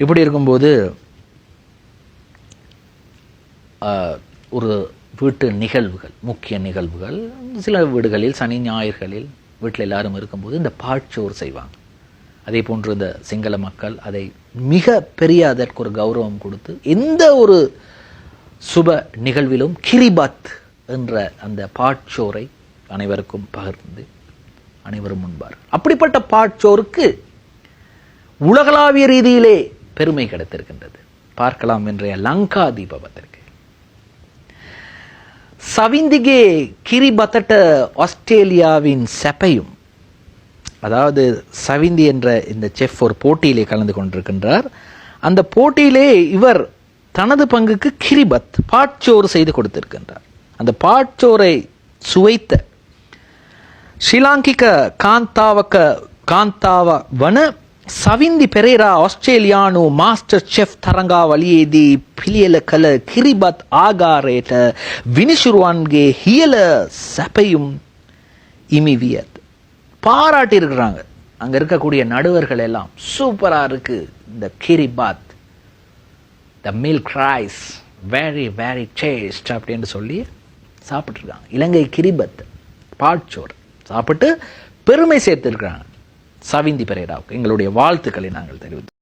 இப்படி இருக்கும்போது ஆஹ், ஒரு வீட்டு நிகழ்வுகள் முக்கிய நிகழ்வுகள் சில வீடுகளில் சனி ஞாயிறுகளில் வீட்டில் எல்லாரும் இருக்கும்போது இந்த பாட்சோர் செய்வாங்க. அதே போன்று இந்த சிங்கள மக்கள் அதை மிக பெரிய அதற்கு ஒரு கௌரவம் கொடுத்து எந்த ஒரு சுப நிகழ்விலும் கிரிபத் என்ற அந்த பாட்சோரை அனைவருக்கும் பகிர்ந்து அனைவரும் முன்பார் அப்படிப்பட்ட பாட்சோருக்கு உலகளாவிய ரீதியிலே பெருமை கிடைத்திருக்கின்றது. பார்க்கலாம் இன்றைய லங்கா தீபவத்திற்கு சவிந்திகே கிரிபத்தட்ட ஆஸ்திரேலியாவின் செப்பையும் அதாவது சவிந்தி என்ற இந்த செஃப் ஒரு போட்டியிலே கலந்து கொண்டிருக்கின்றார். அந்த போட்டியிலே இவர் தனது பங்குக்கு கிரிபத் பாட்சோறு செய்து கொடுத்திருக்கின்றார். அந்த பாட்சோரை சுவைத்த ஸ்ரீலாங்கிக்க காந்தாவக்க காந்தாவ வன ಸವಿಂದಿ ಪೆರೇರಾ ಆಸ್ಟ್ರೇಲಿಯಾನು ಮಾಸ್ಟರ್ ಚೆಫ್ ತರಂಗಾವಳಿಯೇದಿ ಪಿಲಿಯಲ ಕಲ ಕಿರಿಬತ್ ಆಗಾರೇಟ ವಿನಿಶುರುವಾನ್ಗೆ ಹಿಯಲ ಸಪೆಯುಂ இமிவியத். பாராட்டியிருக்கிறாங்க. அங்கே இருக்கக்கூடிய நடுவர்கள் எல்லாம் சூப்பராக இருக்குது இந்த kiribath the milk rice very very taste அப்படின்னு சொல்லி சாப்பிட்ருக்காங்க இலங்கை கிரிபத் பாட்சோர் சாப்பிட்டு பெருமை சேர்த்துருக்குறாங்க. சவிந்தி பெரேராவுக்கு எங்களுடைய வாழ்த்துக்களை நாங்கள் தெரிவித்தோம்